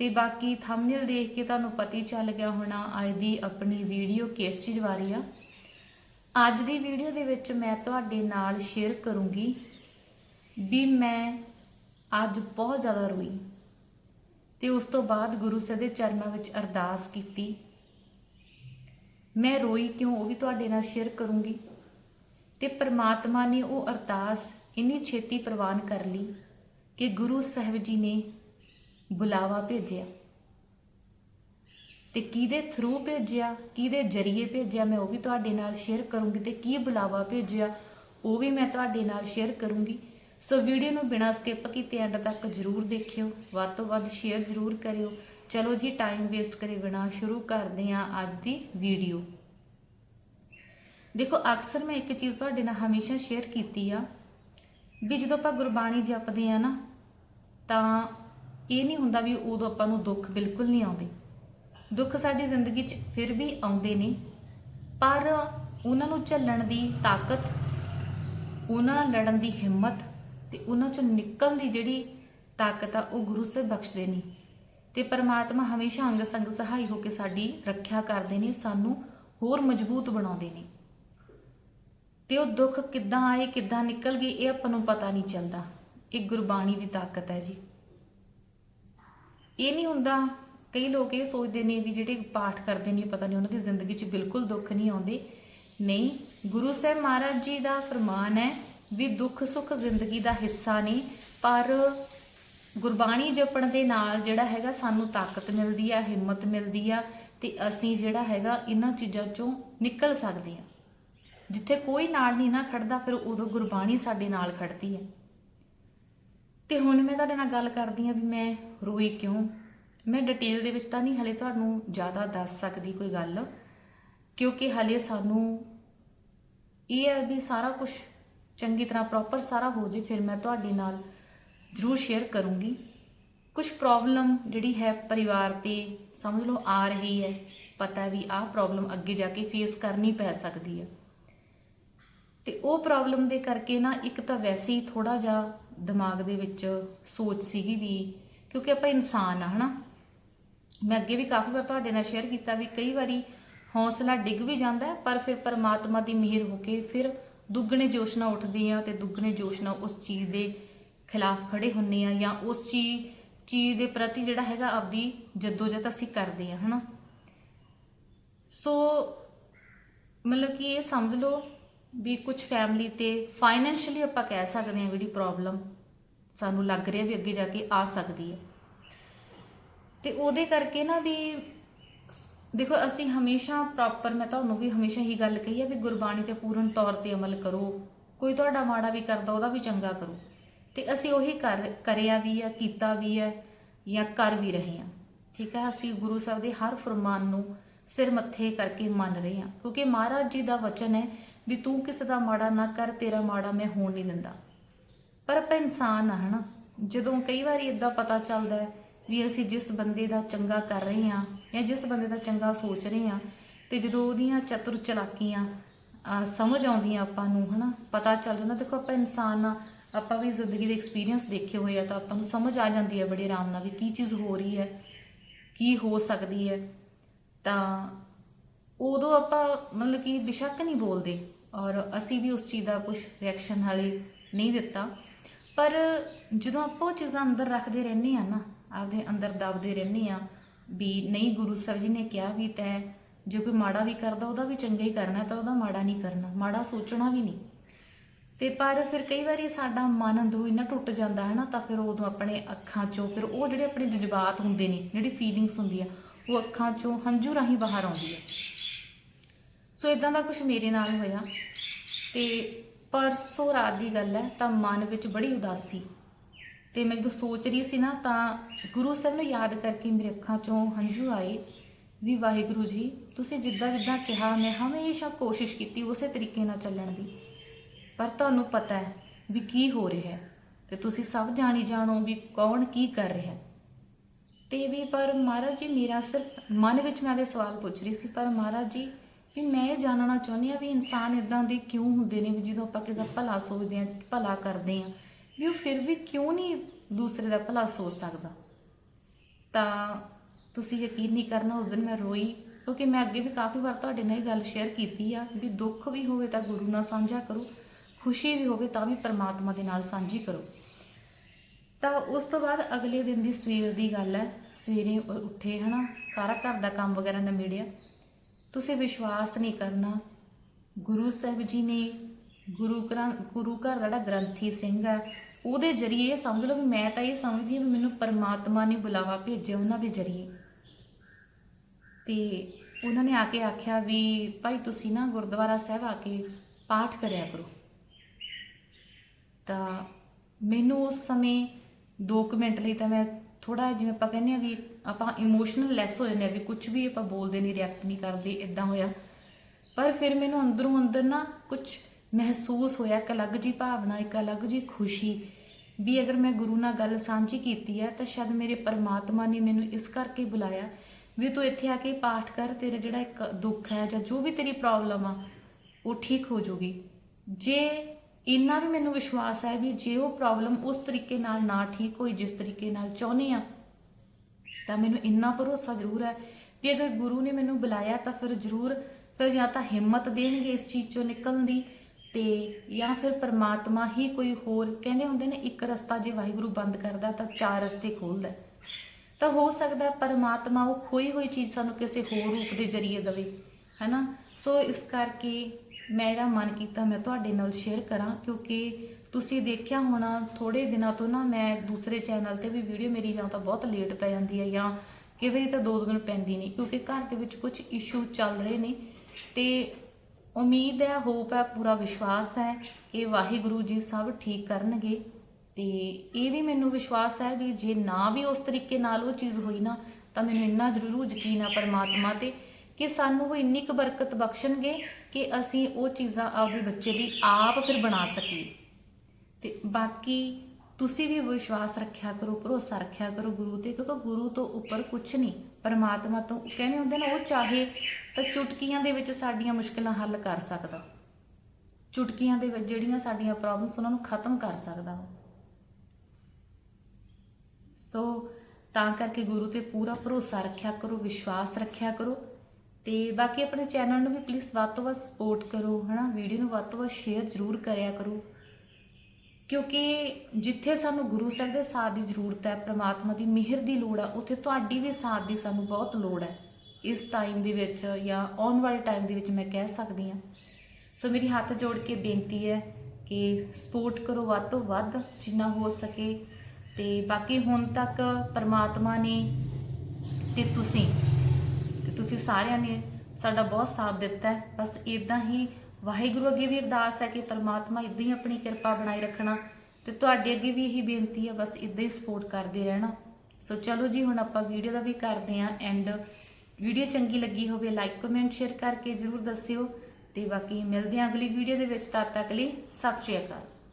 ਤੇ ਬਾਕੀ ਥੰਬਨੇਲ ਦੇਖ ਕੇ ਤੁਹਾਨੂੰ ਪਤਾ ਹੀ ਚੱਲ ਗਿਆ ਹੋਣਾ ਅੱਜ ਦੀ ਆਪਣੀ ਵੀਡੀਓ ਕਿਸ ਚੀਜ਼ ਬਾਰੇ ਆ। ਅੱਜ ਦੀ ਵੀਡੀਓ ਦੇ ਵਿੱਚ ਮੈਂ ਤੁਹਾਡੇ ਨਾਲ ਸ਼ੇਅਰ ਕਰੂੰਗੀ ਵੀ ਮੈਂ ਅੱਜ ਬਹੁਤ ਜ਼ਿਆਦਾ ਰੋਈ ਤੇ ਉਸ ਤੋਂ ਬਾਅਦ ਗੁਰੂ ਸਾਹਿਬ ਦੇ ਚਰਨਾਂ ਵਿੱਚ ਅਰਦਾਸ ਕੀਤੀ। ਮੈਂ ਰੋਈ ਕਿਉਂ ਉਹ ਵੀ ਤੁਹਾਡੇ ਨਾਲ ਸ਼ੇਅਰ ਕਰੂੰਗੀ ਤੇ ਪ੍ਰਮਾਤਮਾ ਨੇ ਉਹ ਅਰਦਾਸ ਇੰਨੀ ਛੇਤੀ ਪ੍ਰਵਾਨ ਕਰ ਲਈ ਕਿ ਗੁਰੂ ਸਾਹਿਬ ਜੀ ਨੇ ਬੁਲਾਵਾ ਭੇਜਿਆ। ਤੇ ਕਿਹਦੇ ਥਰੂ ਭੇਜਿਆ, ਕਿਹਦੇ ਜਰੀਏ ਭੇਜਿਆ, ਮੈਂ ਉਹ ਵੀ ਤੁਹਾਡੇ ਨਾਲ ਸ਼ੇਅਰ ਕਰੂੰਗੀ ਤੇ ਕੀ ਬੁਲਾਵਾ ਭੇਜਿਆ, ਉਹ ਵੀ ਮੈਂ ਤੁਹਾਡੇ ਨਾਲ ਸ਼ੇਅਰ ਕਰੂੰਗੀ। ਸੋ ਵੀਡੀਓ ਨੂੰ ਬਿਨਾਂ ਸਕਿਪ ਕੀਤੇ ਐਂਡ ਤੱਕ ਜਰੂਰ ਦੇਖਿਓ, ਵੱਧ ਤੋਂ ਵੱਧ ਸ਼ੇਅਰ ਜਰੂਰ ਕਰਿਓ। ਚਲੋ ਜੀ ਟਾਈਮ ਵੇਸਟ ਕਰੇ ਬਿਨਾਂ ਸ਼ੁਰੂ ਕਰਦੇ ਹਾਂ ਅੱਜ ਦੀ ਵੀਡੀਓ ਦੇਖੋ, ਅਕਸਰ ਮੈਂ ਇੱਕ ਚੀਜ਼ ਤੁਹਾਡੇ ਨਾਲ ਹਮੇਸ਼ਾ ਸ਼ੇਅਰ ਕੀਤੀ ਆ, ਵੀ ਜਦੋਂ ਆਪਾਂ ਗੁਰਬਾਣੀ ਜਪਦੇ ਆ ਨਾ, ਤਾਂ ਇਹ ਨਹੀਂ ਹੁੰਦਾ ਵੀ ਉਦੋਂ ਆਪਾਂ ਨੂੰ ਦੁੱਖ ਬਿਲਕੁਲ ਨਹੀਂ ਆਉਂਦੇ। ਦੁੱਖ ਸਾਡੀ ਜ਼ਿੰਦਗੀ 'ਚ ਫਿਰ ਵੀ ਆਉਂਦੇ ਨੇ, ਪਰ ਉਹਨਾਂ ਨੂੰ ਝੱਲਣ ਦੀ ਤਾਕਤ, ਉਹਨਾਂ ਨਾਲ ਲੜਨ ਦੀ ਹਿੰਮਤ ਤੇ ਉਹਨਾਂ ਚੋਂ ਨਿਕਲਣ ਦੀ ਜਿਹੜੀ ਤਾਕਤ ਆ, ਉਹ ਗੁਰੂ ਸਾਹਿਬ ਬਖਸ਼ਦੇ ਨੇ। ਤੇ ਪਰਮਾਤਮਾ ਹਮੇਸ਼ਾ ਅੰਗ ਸੰਗ ਸਹਾਈ ਹੋ ਕੇ ਸਾਡੀ ਰੱਖਿਆ ਕਰਦੇ ਨੇ, ਸਾਨੂੰ ਹੋਰ ਮਜ਼ਬੂਤ ਬਣਾਉਂਦੇ ਨੇ। ਤੇ ਉਹ ਦੁੱਖ ਕਿੱਦਾਂ ਆਏ, ਕਿੱਦਾਂ ਨਿਕਲ ਗਏ, ਇਹ ਆਪਾਂ ਨੂੰ ਪਤਾ ਨਹੀਂ ਚੱਲਦਾ। ਇਹ ਗੁਰਬਾਣੀ ਦੀ ਤਾਕਤ ਹੈ ਜੀ। ਇਹ ਨਹੀਂ ਹੁੰਦਾ, ਕਈ ਲੋਕ ਇਹ ਸੋਚਦੇ ਨੇ ਵੀ ਜਿਹੜੇ ਪਾਠ ਕਰਦੇ ਨੇ, ਪਤਾ ਨਹੀਂ ਉਹਨਾਂ ਦੀ ਜ਼ਿੰਦਗੀ 'ਚ ਬਿਲਕੁਲ ਦੁੱਖ ਨਹੀਂ ਆਉਂਦੇ। ਨਹੀਂ, ਗੁਰੂ ਸਾਹਿਬ ਮਹਾਰਾਜ ਜੀ ਦਾ ਫਰਮਾਨ ਹੈ ਵੀ ਦੁੱਖ ਸੁੱਖ ਜ਼ਿੰਦਗੀ ਦਾ ਹਿੱਸਾ ਨੇ ਪਰ ਗੁਰਬਾਣੀ ਜਪਣ ਦੇ ਨਾਲ ਜਿਹੜਾ ਹੈਗਾ ਸਾਨੂੰ ਤਾਕਤ ਮਿਲਦੀ ਆ, ਹਿੰਮਤ ਮਿਲਦੀ ਆ, ਤੇ ਅਸੀਂ ਜਿਹੜਾ ਹੈਗਾ ਇਹਨਾਂ ਚੀਜ਼ਾਂ ਚੋਂ ਨਿਕਲ ਸਕਦੇ ਆ। ਜਿੱਥੇ ਕੋਈ ਨਾਲ ਨਹੀਂ ਨਾ ਖੜਦਾ, ਫਿਰ ਉਦੋਂ ਗੁਰਬਾਣੀ ਸਾਡੇ ਨਾਲ ਖੜਦੀ ਹੈ ਤੇ ਹੁਣ ਮੈਂ ਤੁਹਾਡੇ ਨਾਲ ਗੱਲ ਕਰਦੀ ਆ ਵੀ ਮੈਂ ਰੋਈ ਕਿਉਂ? ਮੈਂ ਡਿਟੇਲ ਦੇ ਵਿੱਚ ਤਾਂ ਨਹੀਂ ਹਲੇ ਤੁਹਾਨੂੰ ਜ਼ਿਆਦਾ ਦੱਸ ਸਕਦੀ ਕੋਈ ਗੱਲ, ਕਿਉਂਕਿ ਹਲੇ ਸਾਨੂੰ ਇਹ ਹੈ ਵੀ ਸਾਰਾ ਕੁਝ ਚੰਗੀ ਤਰ੍ਹਾਂ ਪ੍ਰੋਪਰ ਸਾਰਾ ਹੋ ਜੇ ਫਿਰ ਮੈਂ ਤੁਹਾਡੇ ਨਾਲ ਜ਼ਰੂਰ ਸ਼ੇਅਰ ਕਰੂੰਗੀ। ਕੁਝ ਪ੍ਰੋਬਲਮ ਜਿਹੜੀ ਹੈ ਪਰਿਵਾਰ ਤੇ ਸਮਝ ਲਓ ਆ ਰਹੀ ਹੈ, ਪਤਾ ਵੀ ਆਹ ਪ੍ਰੋਬਲਮ ਅੱਗੇ ਜਾ ਕੇ ਫੇਸ ਕਰਨੀ ਪੈ ਸਕਦੀ ਹੈ। ਤੇ ਉਹ ਪ੍ਰੋਬਲਮ ਦੇ ਕਰਕੇ ਨਾ ਇੱਕ ਤਾਂ ਵੈਸੇ ਹੀ ਥੋੜਾ ਜਿਹਾ ਦਿਮਾਗ ਦੇ ਵਿੱਚ ਸੋਚ ਸੀਗੀ ਵੀ, ਕਿਉਂਕਿ ਆਪਾਂ ਇਨਸਾਨ ਆ, ਹਨਾ। ਮੈਂ ਅੱਗੇ ਵੀ ਕਾਫੀ ਵਾਰ ਤੁਹਾਡੇ ਨਾਲ ਸ਼ੇਅਰ ਕੀਤਾ ਵੀ ਕਈ ਵਾਰੀ ਹੌਸਲਾ ਡਿੱਗ ਵੀ ਜਾਂਦਾ ਪਰ ਫਿਰ ਪਰਮਾਤਮਾ ਦੀ ਮਿਹਰ ਹੋ ਕੇ ਫਿਰ ਦੁੱਗਣੇ ਜੋਸ਼ ਨਾਲ ਉੱਠਦੇ ਆ ਤੇ ਦੁੱਗਣੇ ਜੋਸ਼ ਨਾਲ ਉਸ ਚੀਜ਼ ਦੇ ਖਿਲਾਫ ਖੜੇ ਹੁੰਨੇ ਆ ਜਾਂ ਉਸ ਚੀਜ਼ ਚੀਜ਼ ਦੇ ਪ੍ਰਤੀ ਜਿਹੜਾ ਹੈਗਾ ਆਪਦੀ ਜਦੋਜਹਿਦ ਅਸੀਂ ਕਰਦੇ ਆ ਹਨਾ। ਸੋ ਮਤਲਬ ਕਿ ਇਹ ਸਮਝ ਲਓ ਵੀ ਕੁਝ ਫੈਮਿਲੀ ਤੇ ਫਾਈਨੈਂਸ਼ੀਅਲੀ ਆਪਾਂ ਕਹਿ ਸਕਦੇ ਹਾਂ ਜਿਹੜੀ ਪ੍ਰੋਬਲਮ ਸਾਨੂੰ ਲੱਗ ਰਿਹਾ ਵੀ ਅੱਗੇ ਜਾ ਕੇ ਆ ਸਕਦੀ ਹੈ। ਤੇ ਉਹਦੇ ਕਰਕੇ ਨਾ ਵੀ ਦੇਖੋ ਅਸੀਂ ਹਮੇਸ਼ਾ ਪ੍ਰੋਪਰ ਮੈਂ ਤੁਹਾਨੂੰ ਵੀ ਹਮੇਸ਼ਾ ਹੀ ਗੱਲ ਕਹੀ ਹੈ ਵੀ ਗੁਰਬਾਣੀ ਤੇ ਪੂਰਨ ਤੌਰ ਤੇ ਅਮਲ ਕਰੋ। ਕੋਈ ਤੁਹਾਡਾ ਮਾੜਾ ਵੀ ਕਰਦਾ, ਉਹਦਾ ਵੀ ਚੰਗਾ ਕਰੋ। ਤੇ ਅਸੀਂ ਉਹੀ ਕਰ, ਕਰਿਆ ਵੀ ਆ, ਕੀਤਾ ਵੀ ਹੈ ਜਾਂ ਕਰ ਵੀ ਰਹੇ ਹਾਂ। ਠੀਕ ਹੈ, ਅਸੀਂ ਗੁਰੂ ਸਾਹਿਬ ਦੇ ਹਰ ਫਰਮਾਨ ਨੂੰ ਸਿਰ ਮੱਥੇ ਕਰਕੇ ਮੰਨ ਰਹੇ ਹਾਂ। ਕਿਉਂਕਿ ਮਹਾਰਾਜ ਜੀ ਦਾ ਵਚਨ ਹੈ ਵੀ ਤੂੰ ਕਿਸੇ ਦਾ ਮਾੜਾ ਨਾ ਕਰ, ਤੇਰਾ ਮਾੜਾ ਮੈਂ ਹੋਣ ਨਹੀਂ ਦਿੰਦਾ। ਪਰ ਆਪਾਂ ਇਨਸਾਨ ਆ, ਹਨਾ? ਜਦੋਂ ਕਈ ਵਾਰੀ ਇਦਾਂ ਪਤਾ ਚੱਲਦਾ ਵੀ ਅਸੀਂ ਜਿਸ ਬੰਦੇ ਦਾ ਚੰਗਾ ਕਰ ਰਹੇ ਹਾਂ ਜਾਂ ਜਿਸ ਬੰਦੇ ਦਾ ਚੰਗਾ ਸੋਚ ਰਹੇ ਹਾਂ, ਤੇ ਜਦੋਂ ਉਹਦੀਆਂ ਚਤੁਰ ਚਲਾਕੀਆਂ ਸਮਝ ਆਉਂਦੀਆਂ ਆਪਾਂ ਨੂੰ, ਹਨਾ? ਪਤਾ ਚੱਲ ਜਾਂਦਾ, ਦੇਖੋ ਆਪਾਂ ਇਨਸਾਨ ਆ, ਆਪਾਂ ਵੀ ਜ਼ਿੰਦਗੀ ਦੇ ਐਕਸਪੀਰੀਅੰਸ ਦੇਖੇ ਹੋਏ ਆ ਤਾਂ ਆਪਾਂ ਨੂੰ ਸਮਝ ਆ ਜਾਂਦੀ ਹੈ ਬੜੇ ਆਰਾਮ ਨਾਲ ਵੀ ਕੀ ਚੀਜ਼ ਹੋ ਰਹੀ ਹੈ, ਕੀ ਹੋ ਸਕਦੀ ਹੈ। ਤਾਂ ਉਦੋਂ ਆਪਾਂ ਮਤਲਬ ਕਿ ਬਿਸ਼ੱਕ ਨਹੀਂ ਬੋਲਦੇ। ਔਰ ਅਸੀਂ ਵੀ ਉਸ ਚੀਜ਼ ਦਾ ਕੁਝ ਰਿਐਕਸ਼ਨ ਹਾਲੇ ਨਹੀਂ ਦਿੱਤਾ। ਪਰ ਜਦੋਂ ਆਪਾਂ ਉਹ ਚੀਜ਼ਾਂ ਅੰਦਰ ਰੱਖਦੇ ਰਹਿੰਦੇ ਆ ਨਾ, ਆਪਦੇ ਅੰਦਰ ਦਬਦੇ ਰਹਿੰਦੇ ਆ ਵੀ ਨਹੀਂ ਗੁਰੂ ਸਾਹਿਬ ਜੀ ਨੇ ਕਿਹਾ ਵੀ ਤੈਂ ਜੇ ਕੋਈ ਮਾੜਾ ਵੀ ਕਰਦਾ, ਉਹਦਾ ਵੀ ਚੰਗਾ ਹੀ ਕਰਨਾ ਤਾਂ ਉਹਦਾ ਮਾੜਾ ਨਹੀਂ ਕਰਨਾ, ਮਾੜਾ ਸੋਚਣਾ ਵੀ ਨਹੀਂ। ਤੇ ਪਰ ਫਿਰ ਕਈ ਵਾਰੀ ਸਾਡਾ ਮਨ ਅੰਦਰੋਂ ਇੰਨਾ ਟੁੱਟ ਜਾਂਦਾ ਹੈ ਨਾ, ਤਾਂ ਫਿਰ ਉਦੋਂ ਆਪਣੇ ਅੱਖਾਂ ਚੋਂ ਫਿਰ ਉਹ ਜਿਹੜੇ ਆਪਣੇ ਜਜ਼ਬਾਤ ਹੁੰਦੇ ਨੇ, ਜਿਹੜੀ ਫੀਲਿੰਗਸ ਹੁੰਦੀ ਆ, ਉਹ ਅੱਖਾਂ ਚੋਂ ਹੰਝੂ ਰਾਹੀਂ ਬਾਹਰ ਆਉਂਦੀ ਹੈ ਸੋ ਇਦਾਂ ਦਾ ਕੁਝ ਮੇਰੇ ਨਾਲ ਹੋਇਆ ਤੇ ਪਰਸੋਂ ਰਾਤ ਦੀ ਗੱਲ ਹੈ ਤਾਂ ਮਨ ਵਿੱਚ ਬੜੀ ਉਦਾਸੀ ਤੇ ਮੈਂ ਜਦੋਂ ਸੋਚ ਰਹੀ ਸੀ ਨਾ ਤਾਂ ਗੁਰੂ ਸਾਹਿਬ ਨੂੰ ਯਾਦ ਕਰਕੇ ਮੇਰੇ ਅੱਖਾਂ ਚੋਂ ਹੰਝੂ ਆਏ ਵੀ ਵਾਹਿਗੁਰੂ ਜੀ, ਤੁਸੀਂ ਜਿੱਦਾਂ ਜਿੱਦਾਂ ਕਿਹਾ, ਮੈਂ ਹਮੇਸ਼ਾ ਕੋਸ਼ਿਸ਼ ਕੀਤੀ ਉਸੇ ਤਰੀਕੇ ਨਾਲ ਚੱਲਣ ਦੀ। ਪਰ ਤੁਹਾਨੂੰ ਪਤਾ ਹੈ ਵੀ ਕੀ ਹੋ ਰਿਹਾ ਹੈ ਤੇ ਤੁਸੀਂ ਸਭ ਜਾਣੀ ਜਾਣੋ ਵੀ ਕੌਣ ਕੀ ਕਰ ਰਿਹਾ ਹੈ। ਤੇ ਵੀ ਪਰ ਮਹਾਰਾਜ ਜੀ, ਮੇਰਾ ਸਿਰਫ ਮਨ ਵਿੱਚ ਮੈਂ ਇਹ ਸਵਾਲ ਪੁੱਛ ਰਹੀ ਸੀ, ਪਰ ਮਹਾਰਾਜ ਜੀ ਵੀ ਮੈਂ ਇਹ ਜਾਣਨਾ ਚਾਹੁੰਦੀ ਆ ਵੀ ਇਨਸਾਨ ਇਦਾਂ ਦੇ ਕਿਉਂ ਹੁੰਦੇ ਨੇ ਵੀ ਜਦੋਂ ਆਪਾਂ ਕਿਸੇ ਦਾ ਭਲਾ ਸੋਚਦੇ ਆ ਭਲਾ ਕਰਦੇ ਆ ਵੀ ਉਹ ਫਿਰ ਵੀ ਕਿਉਂ ਨਹੀਂ ਦੂਸਰੇ ਦਾ ਭਲਾ ਸੋਚ ਸਕਦਾ? ਤਾਂ ਤੁਸੀਂ ਯਕੀਨ ਨਹੀਂ ਕਰਨਾ, ਉਸ ਦਿਨ ਮੈਂ ਰੋਈ, ਕਿਉਂਕਿ ਮੈਂ ਅੱਗੇ ਵੀ ਕਾਫੀ ਵਾਰ ਤੁਹਾਡੇ ਨਾਲ ਇਹ ਗੱਲ ਸ਼ੇਅਰ ਕੀਤੀ ਆ ਵੀ ਦੁੱਖ ਵੀ ਹੋਵੇ ਤਾਂ ਗੁਰੂ ਨਾਲ ਸਾਂਝਾ ਕਰੋ, ਖੁਸ਼ੀ ਵੀ ਹੋਵੇ ਤਾਂ ਵੀ ਪਰਮਾਤਮਾ ਦੇ ਨਾਲ ਸਾਂਝੀ ਕਰੋ। ਤਾਂ ਉਸ ਤੋਂ ਬਾਅਦ ਅਗਲੇ ਦਿਨ ਦੀ ਸਵੇਰ ਦੀ ਗੱਲ ਹੈ, ਸਵੇਰੇ ਉ- ਉੱਠੇ ਹਨਾ, ਸਾਰਾ ਘਰ ਦਾ ਕੰਮ ਵਗੈਰਾ ਨਿਬੇੜਿਆ। ਤੁਸੀਂ ਵਿਸ਼ਵਾਸ ਨਹੀਂ ਕਰਨਾ। ਗੁਰੂ ਸਾਹਿਬ ਜੀ ਨੇ ਗੁਰੂ ਗ੍ਰੰ, ਗੁਰੂ ਘਰ ਦਾ ਜਿਹੜਾ ਗ੍ਰੰਥੀ ਸਿੰਘ ਹੈ, ਉਹਦੇ ਜਰੀਏ ਇਹ ਸਮਝ ਲਓ ਵੀ ਮੈਂ ਤਾਂ ਇਹ ਸਮਝਦੀ ਹਾਂ ਵੀ ਮੈਨੂੰ ਪਰਮਾਤਮਾ ਨੇ ਬੁਲਾਵਾ ਭੇਜਿਆ ਉਹਨਾਂ ਦੇ ਜਰੀਏ। ਤੇ ਉਹਨਾਂ ਨੇ ਆ ਕੇ ਆਖਿਆ ਵੀ ਭਾਈ ਤੁਸੀਂ ਨਾ ਗੁਰਦੁਆਰਾ ਸਾਹਿਬ ਆ ਕੇ ਪਾਠ ਕਰਿਆ ਕਰੋ। ਤਾਂ ਮੈਨੂੰ ਉਸ ਸਮੇਂ 2 ਮਿੰਟ ਲਈ ਤਾਂ ਮੈਂ ਥੋੜਾ ਜਿਵੇਂ ਆਪਾਂ ਕਹਿੰਦੇ ਆ ਵੀ ਆਪਾਂ ਇਮੋਸ਼ਨਲ ਲੈਸ ਹੋ ਜਾਂਦੇ ਆ ਵੀ ਕੁਝ ਵੀ ਆਪਾਂ ਬੋਲਦੇ ਨਹੀਂ ਰਿਐਕਟ ਨਹੀਂ ਕਰਦੇ ਇਦਾਂ ਹੋਇਆ। ਪਰ ਫਿਰ ਮੈਨੂੰ ਅੰਦਰੋਂ ਅੰਦਰ ਨਾ ਕੁਝ ਮਹਿਸੂਸ ਹੋਇਆ, ਇੱਕ ਅਲੱਗ ਜੀ ਭਾਵਨਾ, ਇੱਕ ਅਲੱਗ ਜੀ ਖੁਸ਼ੀ ਵੀ ਅਗਰ ਮੈਂ ਗੁਰੂ ਨਾਲ ਗੱਲ ਸਾਂਝੀ ਕੀਤੀ ਹੈ, ਤਾਂ ਸ਼ਾਇਦ ਮੇਰੇ ਪਰਮਾਤਮਾ ਨੇ ਮੈਨੂੰ ਇਸ ਕਰਕੇ ਬੁਲਾਇਆ ਵੀ ਤੂੰ ਇੱਥੇ ਆ ਕੇ ਪਾਠ ਕਰ, ਤੇਰਾ ਜਿਹੜਾ ਇੱਕ ਦੁੱਖ ਹੈ ਜਾਂ ਜੋ ਵੀ ਤੇਰੀ ਪ੍ਰੋਬਲਮ ਆ, ਉਹ ਠੀਕ ਹੋ ਜਾਊਗੀ। ਜੇ ਇੰਨਾ ਵੀ ਮੈਨੂੰ ਵਿਸ਼ਵਾਸ ਹੈ ਵੀ ਜੇ ਉਹ ਪ੍ਰੋਬਲਮ ਉਸ ਤਰੀਕੇ ਨਾਲ ਨਾ ਠੀਕ ਹੋਈ, ਜਿਸ ਤਰੀਕੇ ਨਾਲ ਚਾਹੁੰਦੇ ਆ, ਤਾਂ ਮੈਨੂੰ ਇੰਨਾ ਭਰੋਸਾ ਜ਼ਰੂਰ ਹੈ ਵੀ ਅਗਰ ਗੁਰੂ ਨੇ ਮੈਨੂੰ ਬੁਲਾਇਆ ਤਾਂ ਫਿਰ ਜ਼ਰੂਰ ਫਿਰ ਜਾਂ ਤਾਂ ਹਿੰਮਤ ਦੇਣਗੇ ਇਸ ਚੀਜ਼ ਚੋਂ ਨਿਕਲਣ ਦੀ ਤੇ ਜਾਂ ਫਿਰ ਪਰਮਾਤਮਾ ਹੀ ਕੋਈ ਹੋਰ, ਕਹਿੰਦੇ ਹੁੰਦੇ ਨੇ ਇੱਕ ਰਸਤਾ ਜੇ ਵਾਹਿਗੁਰੂ ਬੰਦ ਕਰਦਾ ਤਾਂ ਚਾਰ ਰਸਤੇ ਖੋਲਦਾ ਤਾਂ ਹੋ ਸਕਦਾ ਪਰਮਾਤਮਾ ਉਹ ਖੋਈ ਹੋਈ ਚੀਜ਼ ਸਾਨੂੰ ਕਿਸੇ ਹੋਰ ਰੂਪ ਦੇ ਜ਼ਰੀਏ ਦੇਵੇ, ਹੈਨਾ? ਸੋ ਇਸ ਕਰਕੇ ਮੇਰਾ ਮਨ ਕੀਤਾ ਮੈਂ ਤੁਹਾਡੇ ਨਾਲ ਸ਼ੇਅਰ ਕਰਾਂ, ਕਿਉਂਕਿ ਤੁਸੀਂ ਦੇਖਿਆ ਹੋਣਾ ਥੋੜੇ ਦਿਨਾਂ ਤੋਂ ਨਾ ਮੈਂ ਦੂਸਰੇ ਚੈਨਲ ਤੇ ਵੀ ਵੀਡੀਓ ਮੇਰੀ ਜਾਂ ਤਾਂ ਬਹੁਤ ਲੇਟ ਪੈ ਜਾਂਦੀ ਹੈ ਜਾਂ ਕਈ ਵਾਰੀ ਤਾਂ ਦੋ ਦਿਨ ਪੈਂਦੀ ਨਹੀਂ, ਕਿਉਂਕਿ ਘਰ ਦੇ ਵਿੱਚ ਕੁਝ ਇਸ਼ੂ ਚੱਲ ਰਹੇ ਨੇ। ਤੇ ਉਮੀਦ ਹੈ ਹੋਪ ਹੈ, ਪੂਰਾ ਵਿਸ਼ਵਾਸ ਹੈ ਕਿ ਵਾਹਿਗੁਰੂ ਜੀ ਸਭ ਠੀਕ ਕਰਨਗੇ। ਤੇ ਇਹ ਵੀ ਮੈਨੂੰ ਵਿਸ਼ਵਾਸ ਹੈ ਵੀ ਜੇ ਨਾ ਵੀ ਉਸ ਤਰੀਕੇ ਨਾਲ ਉਹ ਚੀਜ਼ ਹੋਈ ਨਾ, ਤਾਂ ਮੈਨੂੰ ਇੰਨਾ ਜ਼ਰੂਰ ਯਕੀਨ ਆ ਪਰਮਾਤਮਾ ਤੇ ਕਿ ਸਾਨੂੰ ਉਹ ਇੰਨੀ ਕੁ ਬਰਕਤ ਬਖਸ਼ਣਗੇ ਕਿ ਅਸੀਂ ਉਹ ਚੀਜ਼ਾਂ ਆਪਦੇ ਬੱਚੇ ਲਈ ਆਪ ਫਿਰ ਬਣਾ ਸਕੀਏ। ਤੇ ਬਾਕੀ ਤੁਸੀਂ ਵੀ ਵਿਸ਼ਵਾਸ ਰੱਖਿਆ ਕਰੋ, ਭਰੋਸਾ ਰੱਖਿਆ ਕਰੋ ਗੁਰੂ ਤੇ, ਕਿਉਂਕਿ ਗੁਰੂ ਤੋਂ ਉੱਪਰ ਕੁਝ ਨਹੀਂ, ਪਰਮਾਤਮਾ ਤੋਂ ਕਹਿੰਦੇ ਹੁੰਦੇ ਨੇ, ਉਹ ਚਾਹੇ ਤਾਂ ਚੁਟਕੀਆਂ ਦੇ ਵਿੱਚ ਸਾਡੀਆਂ ਮੁਸ਼ਕਲਾਂ ਹੱਲ ਕਰ ਸਕਦਾ। ਚੁਟਕੀਆਂ ਦੇ ਵਿੱਚ ਜਿਹੜੀਆਂ ਸਾਡੀਆਂ ਪ੍ਰੋਬਲਮਸ ਉਹਨਾਂ ਨੂੰ ਖਤਮ ਕਰ ਸਕਦਾ ਉਹ। ਸੋ ਤਾਂ ਕਰਕੇ ਗੁਰੂ ਤੇ ਪੂਰਾ ਭਰੋਸਾ ਰੱਖਿਆ ਕਰੋ, ਵਿਸ਼ਵਾਸ ਰੱਖਿਆ ਕਰੋ। ਤੇ ਬਾਕੀ ਆਪਣੇ ਚੈਨਲ ਨੂੰ ਵੀ ਪਲੀਜ਼ ਵੱਧ ਤੋਂ ਵੱਧ ਸਪੋਰਟ ਕਰੋ, ਹਨਾ? ਵੀਡੀਓ ਨੂੰ ਵੱਧ ਤੋਂ ਵੱਧ ਸ਼ੇਅਰ ਜ਼ਰੂਰ ਕਰਿਆ ਕਰੋ। ਕਿਉਂਕਿ ਜਿੱਥੇ ਸਾਨੂੰ ਗੁਰੂ ਸਾਹਿਬ ਦੇ ਸਾਥ ਦੀ ਜ਼ਰੂਰਤ ਹੈ, ਪ੍ਰਮਾਤਮਾ ਦੀ ਮਿਹਰ ਦੀ ਲੋੜ ਹੈ, ਉੱਥੇ ਤੁਹਾਡੀ ਵੀ ਸਾਥ ਦੀ ਸਾਨੂੰ ਬਹੁਤ ਲੋੜ ਹੈ। ਇਸ ਟਾਈਮ ਦੇ ਵਿੱਚ ਜਾਂ ਆਉਣ ਵਾਲੇ ਟਾਈਮ ਦੇ ਵਿੱਚ ਮੈਂ ਕਹਿ ਸਕਦੀ ਹਾਂ। ਸੋ ਮੇਰੀ ਹੱਥ ਜੋੜ ਕੇ ਬੇਨਤੀ ਹੈ ਕਿ ਸਪੋਰਟ ਕਰੋ ਵੱਧ ਤੋਂ ਵੱਧ, ਜਿੰਨਾ ਹੋ ਸਕੇ। ਤੇ ਬਾਕੀ ਹੁਣ ਤੱਕ ਪਰਮਾਤਮਾ ਨੇ ਤੇ ਤੁਸੀਂ ਤੁਸੀਂ ਸਾਰਿਆਂ ਨੇ ਸਾਡਾ ਬਹੁਤ ਸਾਥ ਦਿੱਤਾ ਹੈ। ਬਸ ਇਦਾਂ ਹੀ ਵਾਹਿਗੁਰੂ ਅੱਗੇ ਵੀ ਅਰਦਾਸ ਹੈ ਕਿ ਪਰਮਾਤਮਾ ਇਦਾਂ ਹੀ ਆਪਣੀ ਕਿਰਪਾ ਬਣਾਈ ਰੱਖਣਾ ਤੇ ਤੁਹਾਡੇ ਅੱਗੇ ਵੀ ਇਹੀ ਬੇਨਤੀ ਹੈ, ਬਸ ਇਦਾਂ ਹੀ ਸਪੋਰਟ ਕਰਦੇ ਰਹਿਣਾ। ਸੋ ਚਲੋ ਜੀ, ਹੁਣ ਆਪਾਂ ਵੀਡੀਓ ਦਾ ਵੀ ਕਰਦੇ ਆਂ ਐਂਡ ਵੀਡੀਓ ਚੰਗੀ ਲੱਗੀ ਹੋਵੇ ਲਾਈਕ ਕਮੈਂਟ ਸ਼ੇਅਰ ਕਰਕੇ ਜਰੂਰ ਦੱਸਿਓ। ਤੇ ਬਾਕੀ ਮਿਲਦੇ ਆਂ ਅਗਲੀ ਵੀਡੀਓ ਦੇ ਵਿੱਚ। ਤਦ ਤੱਕ ਲਈ ਸਤਿ ਸ਼੍ਰੀ ਅਕਾਲ।